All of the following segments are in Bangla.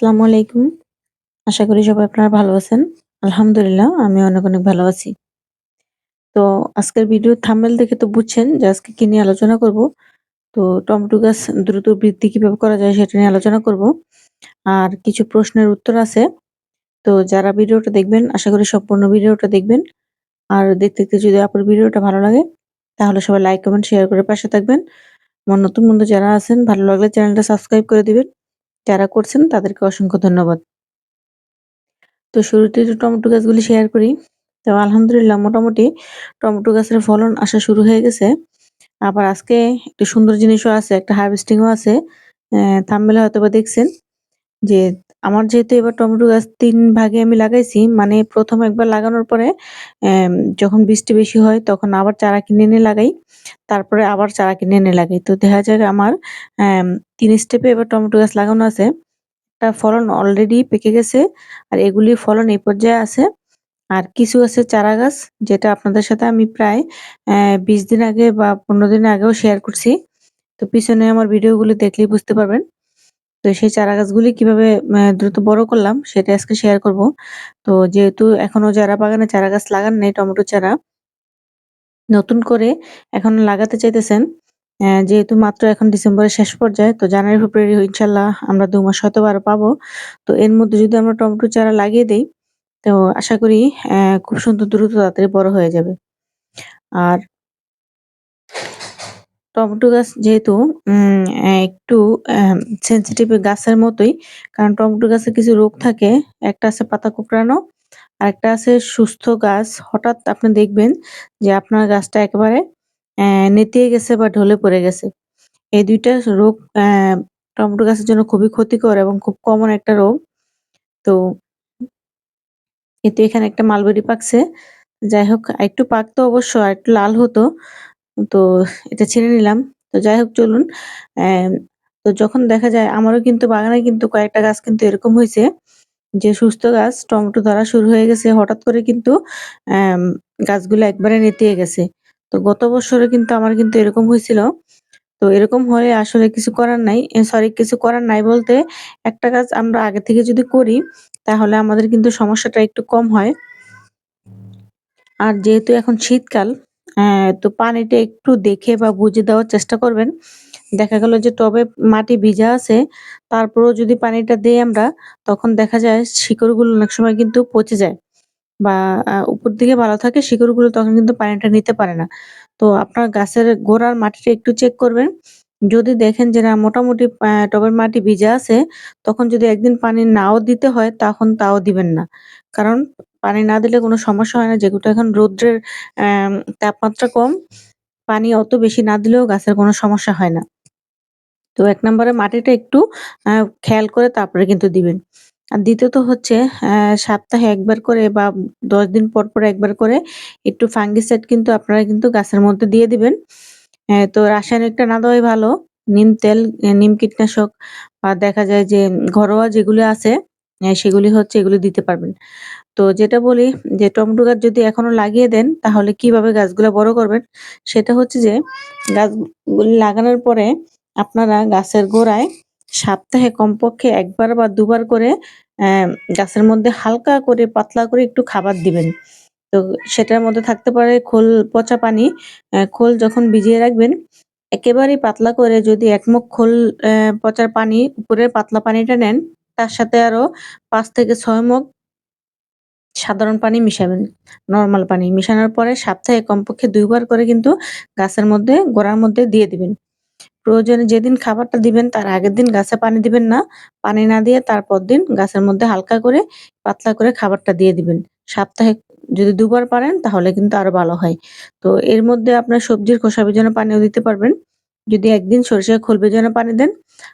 আসসালামু আলাইকুম। আশা করি সবাই আপনারা ভালো আছেন। আলহামদুলিল্লাহ আমি অনেক, অনেক ভালো আছি। তো আজকের ভিডিও থাম্বনেল দেখে তো বুঝছেন যে আজকে কি নিয়ে আলোচনা করব। তো টমেটো গাছ দ্রুত বৃদ্ধি কীভাবে করা যায় সেটা নিয়ে আলোচনা করব। আর কিছু প্রশ্নের উত্তর আছে। তো যারা ভিডিওটা দেখবেন আশা করি সম্পূর্ণ ভিডিওটা দেখবেন। আর দেখতে, দেখতে যদি আপনার ভিডিওটা ভালো লাগে তাহলে সবাই লাইক, কমেন্ট, শেয়ার করে পাশে থাকবেন। আমার নতুন বন্ধু যারা আছেন ভালো লাগলে চ্যানেলটা সাবস্ক্রাইব করে দিবেন। যারা করছেন তাদেরকে অসংখ্য ধন্যবাদ। তো শুরুতে টমেটো গাছগুলি শেয়ার করি। তো আলহামদুলিল্লাহ মোটামুটি টমেটো গাছের ফলন আসা শুরু হয়ে গেছে। আবার আজকে একটু সুন্দর জিনিসও আছে, একটা হার্ভেস্টিংও আছে। অ্যা হয়তো বা দেখছেন যে আমার যেহেতু এবার টমেটো গাছ তিন ভাগে আমি লাগাইছি। মানে প্রথম একবার লাগানোর পরে যখন বৃষ্টি বেশি হয় তখন আবার চারা কিনে এনে লাগাই। তারপরে আবার চারা কিনে এনে লাগাই। তো দেখা যায় আমার তিন ৩ স্টেপে এবার টমেটো গাছ লাগানো আছে। একটা ফলন অলরেডি পেকে গেছে। আর এগুলির ফলন এই পর্যায়ে আছে। আর কিছু আছে চারা গাছ যেটা আপনাদের সাথে আমি প্রায় ২০ দিন আগে বা ১৫ দিন আগেও শেয়ার করছি। তো পিছনে আমার ভিডিওগুলি দেখলেই বুঝতে পারবেন। তো সেই চারা গাছগুলি কীভাবে দ্রুত বড় করলাম সেটা আজকে শেয়ার করব। তো যেহেতু এখনও যারা বাগানে চারা গাছ লাগান নাই টমেটো চারা নতুন করে এখন লাগাতে চাইতেছেন যেহেতু মাত্র এখন ডিসেম্বরের শেষ পর্যায়ে তো জানুয়ারি, ফেব্রুয়ারি ইনশাল্লাহ আমরা ২ মাস হয়তোবা আরও পাবো। তো এর মধ্যে যদি আমরা টমেটো চারা লাগিয়ে দিই তো আশা করি খুব সুন্দর দ্রুত তাড়াতাড়ি বড় হয়ে যাবে। আর টমেটো গাছ যেহেতু উম একটু সেনসিটিভ গাছের মতোই। কারণ টমেটো গাছে কিছু রোগ থাকে। একটা আছে পাতা কুঁকড়ানো, আরেকটা আছে সুস্থ গাছ। হঠাৎ আপনি দেখবেন যে আপনার গাছটা একেবারে নেতিয়ে গেছে বা ঢলে পড়ে গেছে। এই দুইটা রোগ টমেটো গাছের জন্য খুবই ক্ষতিকর এবং খুব কমন একটা রোগ। তো কিন্তু এখানে একটা মালবেরি পাকছে। যাই হোক আরেকটু পাকতো অবশ্য আরেকটু লাল হতো। তো এটা ছেড়ে নিলাম। তো যাই হোক, চলুন। তো যখন দেখা যায় আমারও কিন্তু বাগানে কিন্তু কয়েকটা গাছ কিন্তু এরকম হয়েছে যে, সুস্থ গাছ, টমেটো ধরা শুরু হয়ে গেছে। হঠাৎ করে কিন্তু গাছগুলো একবারে নেতিয়ে গেছে। তো গত বছরে কিন্তু আমার কিন্তু এরকম হইছিল। তো এরকম হলে আসলে কিছু করার নাই। সরি কিছু করার নাই বলতে একটা কাজ আমরা আগে থেকে যদি করি, তাহলে আমাদের কিন্তু সমস্যাটা একটু কম হয়। আর যেহেতু এখন শীতকাল তো পানিটা একটু দেখে বা বুঝে দেওয়ার চেষ্টা করবেন। দেখা গেল যে টবে মাটি ভিজা আছে, তারপরেও যদি পানিটা দিই আমরা, তখন দেখা যায় শিকড়গুলো অনেক সময় কিন্তু পচে যায়। বা উপর দিকে ভালো থাকে, শিকড়গুলো তখন কিন্তু পানিটা নিতে পারে না। তো আপনার গাছের গোড়ার মাটিটা একটু চেক করবেন। যদি দেখেন যে না, মোটামুটি টবের মাটি ভিজা আছে, তখন যদি একদিন পানি নাও দিতে হয়, তখন তাও দিবেন না। কারণ পানি না দিলে কোনো সমস্যা হয় না। যেহেতু এখন রৌদ্রের তাপমাত্রা কম, পানি অত বেশি না দিলেও গাছের কোনো সমস্যা হয় না। তো এক নম্বরে মাটিটা একটু খেয়াল করে তারপরে কিন্তু দিবেন। আর দ্বিতীয়ত হচ্ছে সপ্তাহে একবার করে বা ১০ দিন পর, পর একবার করে একটু ফাঙ্গিসাইড কিন্তু আপনারা কিন্তু গাছের মধ্যে দিয়ে দিবেন। তো রাসায়নিকটা না দেওয়াই ভালো। নিম তেল, নিম কীটনাশক বা দেখা যায় যে ঘরোয়া যেগুলো আছে সেগুলি হচ্ছে এগুলো দিতে পারবেন। তো যেটা বলি যে টমেটো গাছ যদি এখনও লাগিয়ে দেন, তাহলে কীভাবে গাছগুলা বড় করবেন? সেটা হচ্ছে যে গাছগুলি লাগানোর পরে আপনারা গাছের গোড়ায় সপ্তাহে কমপক্ষে একবার বা দুবার করে গাছের মধ্যে হালকা করে পাতলা করে একটু খাবার দিবেন। তো সেটার মধ্যে থাকতে পারে খোল, পচা পানি। খোল যখন ভিজিয়ে রাখবেন, একেবারেই পাতলা করে যদি ১ মুখ খোল পচার পানি, উপরের পাতলা পানিটা নেন, তার সাথে আরও পাঁচ থেকে ছয় মুখ সাধারণ পানি মিশাবেন। নর্মাল পানি। মিশানোর পরে সপ্তাহে কমপক্ষে ২ বার করে কিন্তু গাছের মধ্যে গোড়ার মধ্যে দিয়ে দিবেন। প্রয়োজনে যেদিন খাবারটা দিবেন তার আগের দিন গাছে পানি দিবেন না। পানি না দিয়ে তারপর দিন গাছের মধ্যে হালকা করে পাতলা করে খাবারটা দিয়ে দিবেন। সপ্তাহে যদি দুবার পারেন তাহলে কিন্তু আরও ভালো হয়। তো এর মধ্যে আপনার সবজির খোসা ভেজানো পানিও দিতে পারবেন। যদি একদিন সরিষার খোল ভেজানো পানি দেন,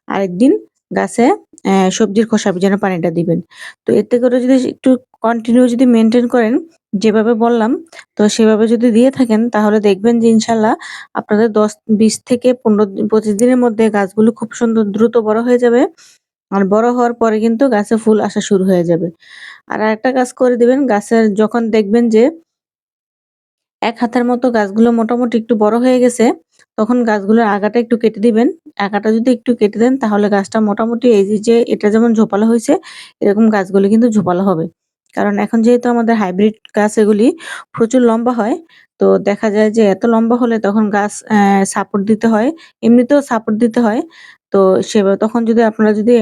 আরেকদিন গাছে সবজির খোসা যেন পানিটা দিবেন। তো এতে করে যদি একটু কন্টিনিউ যদি মেইনটেইন করেন, যেভাবে বললাম, তো সেভাবে যদি দিয়ে থাকেন, তাহলে দেখবেন যে ইনশাআল্লাহ আপনাদের দশ, বিশ থেকে ১৫ দিন ২৫ দিনের মধ্যে গাছগুলো খুব সুন্দর দ্রুত বড় হয়ে যাবে। আর বড় হওয়ার পরে কিন্তু গাছে ফুল আসা শুরু হয়ে যাবে। আর আরেকটা কাজ করে দিবেন, গাছের যখন দেখবেন যে এক হাতের মতো গাছগুলো মোটামুটি একটু বড় হয়ে গেছে তখন গাছগুলোর আগাটা একটু কেটে দিবেন। আগাটা যদি একটু কেটে দেন, তাহলে গাছটা মোটামুটি এই যে এটা যেমন ঝোপালো হয়েছে, এরকম গাছগুলি কিন্তু ঝোপালো হবে। কারণ এখন যেহেতু আমাদের হাইব্রিড গাছ এগুলি প্রচুর লম্বা হয়, তো দেখা যায় যে এত লম্বা হলে তখন গাছ সাপোর্ট দিতে হয়। এমনিতেও সাপোর্ট দিতে হয়। তো সে তখন যদি আপনারা যদি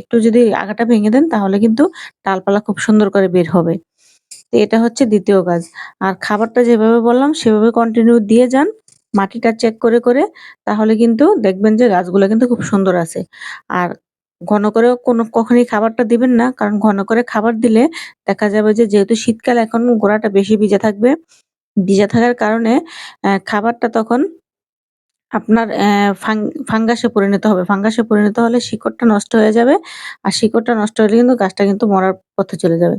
একটু যদি আগাটা ভেঙে দেন, তাহলে কিন্তু ডালপালা খুব সুন্দর করে বের হবে। তো এটা হচ্ছে দ্বিতীয় কাজ আর খাবারটা যেভাবে বললাম, সেভাবে কন্টিনিউ দিয়ে যান। মাটিটা চেক করে করে তাহলে কিন্তু দেখবেন যে গাছগুলো কিন্তু খুব সুন্দর আছে। আর ঘন করে কোনো কখনই খাবারটা দিবেন না, কারণ ঘন করে খাবার দিলে দেখা যাবে যে যেহেতু শীতকাল এখন গোড়াটা বেশি ভিজে থাকবে, ভিজে থাকার কারণে খাবারটা তখন আপনার ফাঙ্গাসে পরিণত হবে। ফাঙ্গাসে পরিণত হলে শিকড়টা নষ্ট হয়ে যাবে, আর শিকড়টা নষ্ট হলে কিন্তু গাছটা কিন্তু মরার পথে চলে যাবে।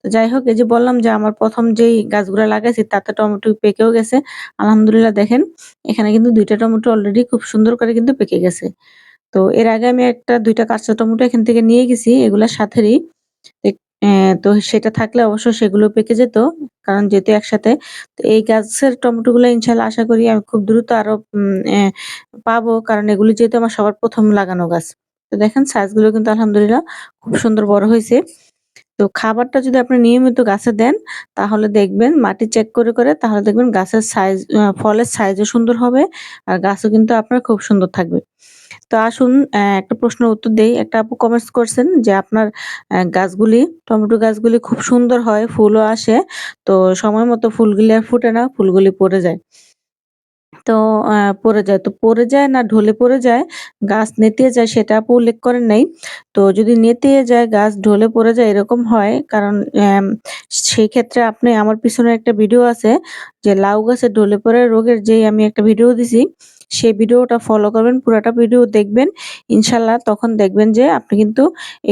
তো যাই হোক এই যে বললাম যে আমার প্রথম যেই গাছগুলো লাগাইছি, তাতে টমেটো পেকেও গেছে। আলহামদুলিল্লাহ দেখেন, এখানে কিন্তু দুইটা টমেটো অলরেডি খুব সুন্দর করে কিন্তু পেকে গেছে। তো এর আগে আমি একটা, দুইটা কাঁচা টমেটো এখান থেকে নিয়ে গেছি, এগুলা সাথেরই। তো সেটা থাকলে অবশ্য সেগুলো পেকে যেত, কারণ যেহেতু একসাথে, তো এই গাছের টমেটো গুলো ইনশাল্লাহ আশা করি আমি খুব দ্রুত আরও পাবো, কারণ এগুলি যেহেতু আমার সবার প্রথম লাগানো গাছ। তো দেখেন সাইজগুলো কিন্তু আলহামদুলিল্লাহ খুব সুন্দর বড় হয়েছে। তো খাবারটা যদি আপনি নিয়মিত গাছে দেন, তাহলে দেখবেন মাটি চেক করে করে তাহলে দেখবেন গাছের সাইজ ফলের সাইজও সুন্দর হবে আর গাছও কিন্তু আপনার খুব সুন্দর থাকবে। তো আসুন একটা প্রশ্নের উত্তর দেই। একটা আপু কমেন্টস করছেন যে আপনার গাছগুলি, টমেটো গাছগুলি খুব সুন্দর হয়, ফুলও আসে, তো সময় মতো ফুলগুলি আর ফুটে না, ফুলগুলি পড়ে যায়। তো পড়ে যায়। তো পড়ে যায় না, ঢলে পড়ে যায়, গাছ নেতিয়ে যায় সেটা আপু উল্লেখ করেন নাই। তো যদি নেতিয়ে যায়, গাছ ঢলে পড়ে যায় এরকম হয়, কারণ সেই ক্ষেত্রে আপনি, আমার পিছনে একটা ভিডিও আছে যে, লাউ গাছে ঢলে পড়ে রোগের যেই আমি একটা ভিডিও দিছি সেই ভিডিওটা ফলো করবেন পুরাটা ভিডিও দেখবেন। ইনশাল্লাহ তখন দেখবেন যে আপনি কিন্তু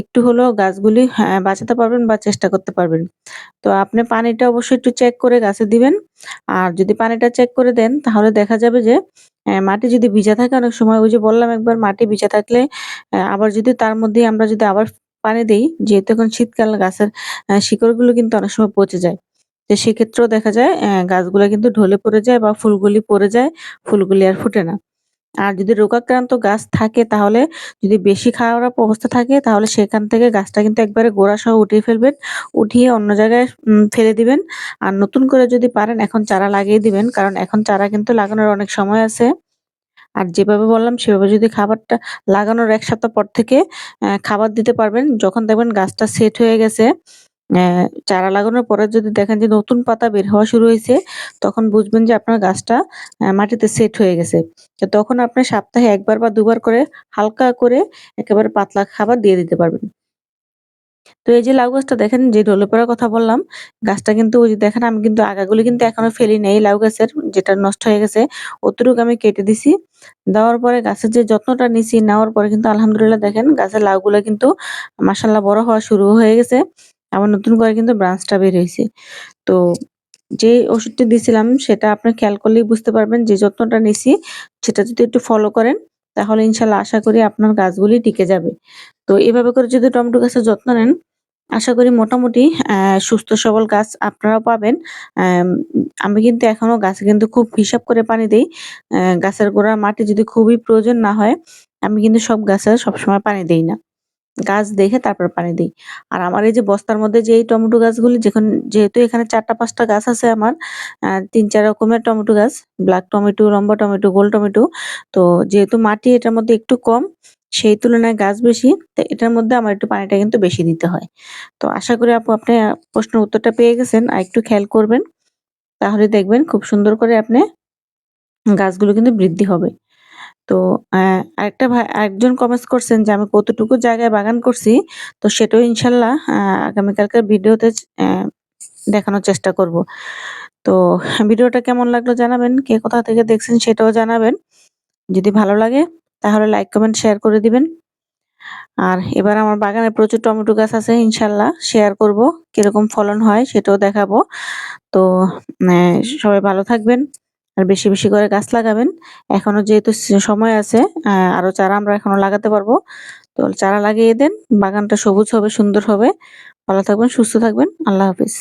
একটু হলেও গাছগুলি হ্যাঁ, বাঁচাতে পারবেন বা চেষ্টা করতে পারবেন। তো আপনি পানিটা অবশ্যই একটু চেক করে গাছে দিবেন। আর যদি পানিটা চেক করে দেন তাহলে দেখা যাবে যে মাটি যদি ভিজা থাকে অনেক সময় ওই যে বললাম একবার মাটি ভিজা থাকলে আবার যদি তার মধ্যে আমরা যদি আবার পানি দিই যেহেতু এখন শীতকাল গাছের শিকড়গুলো কিন্তু অনেক সময় পচে যায়। তো সেক্ষেত্রেও দেখা যায় গাছগুলো কিন্তু ঢলে পড়ে যায় বা ফুলগুলি পড়ে যায়, ফুলগুলি আর ফুটে না। আর যদি রোগাক্রান্ত গাছ থাকে তাহলে, যদি বেশি খারাপ অবস্থা থাকে তাহলে সেখান থেকে গাছটা কিন্তু একবারে গোড়া সহ উঠিয়ে ফেলবেন, উঠিয়ে অন্য জায়গায় ফেলে দিবেন। আর নতুন করে যদি পারেন এখন চারা লাগিয়ে দিবেন, কারণ এখন চারা কিন্তু লাগানোর অনেক সময় আছে। আর যেভাবে বললাম, সেভাবে যদি খাবারটা লাগানোর এক সপ্তাহ পর থেকে খাবার দিতে পারবেন, যখন দেখবেন গাছটা সেট হয়ে গেছে চারা লাগানোর পরে যদি দেখেন যে নতুন পাতা বের হওয়া শুরু হয়েছে, তখন বুঝবেন যে আপনার গাছটা মাটিতে সেট হয়ে গেছে। তো তখন আপনি সপ্তাহে একবার বা দুবার করে হালকা করে একেবারে পাতলা খাবার দিয়ে দিতে পারবেন। তো এই যে লাউ গাছটা দেখেন, যে ঢলে পড়ার কথা বললাম, গাছটা কিন্তু ওই যে দেখেন, আমি কিন্তু আগাগুলি কিন্তু এখনও ফেলি নেই লাউ গাছের, যেটা নষ্ট হয়ে গেছে অতটুকু আমি কেটে দিছি। দেওয়ার পরে গাছের যে যত্নটা নিছি, নেওয়ার পরে কিন্তু আলহামদুলিল্লাহ দেখেন, গাছের লাউগুলো কিন্তু মাসাল্লাহ বড় হওয়া শুরু হয়ে গেছে। আবার নতুন করে কিন্তু ব্রাঞ্চটা বের হয়েছে। তো যে ওষুধটি দিয়েছিলাম, সেটা আপনি খেয়াল করলেই বুঝতে পারবেন যে যত্নটা নিছি সেটা যদি একটু ফলো করেন, তাহলে ইনশাল্লাহ আশা করি আপনার গাছগুলি টিকে যাবে। তো এভাবে করে যদি টমেটো গাছের যত্ন নেন, আশা করি মোটামুটি সুস্থ সবল গাছ আপনারাও পাবেন। আমি কিন্তু এখনও গাছে কিন্তু খুব হিসাব করে পানি দিই। গাছের গোড়ার মাটি যদি খুবই প্রয়োজন না হয়, আমি কিন্তু সব গাছে সবসময় পানি দিই না। গাছ দেখে তারপর পানি দিই। আর আমার এই যে বস্তার মধ্যে যে এই টমেটো গাছগুলি, যখন, যেহেতু এখানে চারটা পাঁচটা গাছ আছে আমার তিন চার রকমের টমেটো গাছ ব্ল্যাক টমেটো লম্বা টমেটো, গোল টমেটো, তো যেহেতু মাটি এটার মধ্যে একটু কম, সেই তুলনায় গাছ বেশি, তো এটার মধ্যে আমার একটু পানিটা কিন্তু বেশি দিতে হয়। তো আশা করি আপু, আপনি প্রশ্নের উত্তরটা পেয়ে গেছেন, আর একটু খেয়াল করবেন। তাহলে দেখবেন খুব সুন্দর করে আপনি গাছগুলো কিন্তু বৃদ্ধি হবে। তো আরেকটা ভাই আরেকজন কমেন্টস করছেন যে, আমি কতটুকু জায়গায় বাগান করছি? তো সেটাও ইনশাল্লাহ আগামীকালকার ভিডিওতে দেখানোর চেষ্টা করব। তো, ভিডিওটা কেমন লাগল জানাবেন? কে কোথা থেকে দেখছেন সেটাও জানাবেন। যদি ভালো লাগে, তাহলে লাইক কমেন্ট শেয়ার করে দিবেন। আর এবার আমার বাগানে প্রচুর টমেটো গাছ আছে, ইনশাল্লাহ শেয়ার করব। কীরকম ফলন হয় সেটাও দেখাবো। তো সবাই ভালো থাকবেন। আর বেশি বেশি করে গাছ লাগাবেন। এখনও যেহেতু সময় আছে আরও চারা আমরা এখনও লাগাতে পারব। তো চারা লাগিয়ে দেন, বাগানটা সবুজ হবে, সুন্দর হবে। ভালো থাকবেন, সুস্থ থাকবেন। আল্লাহ হাফিজ।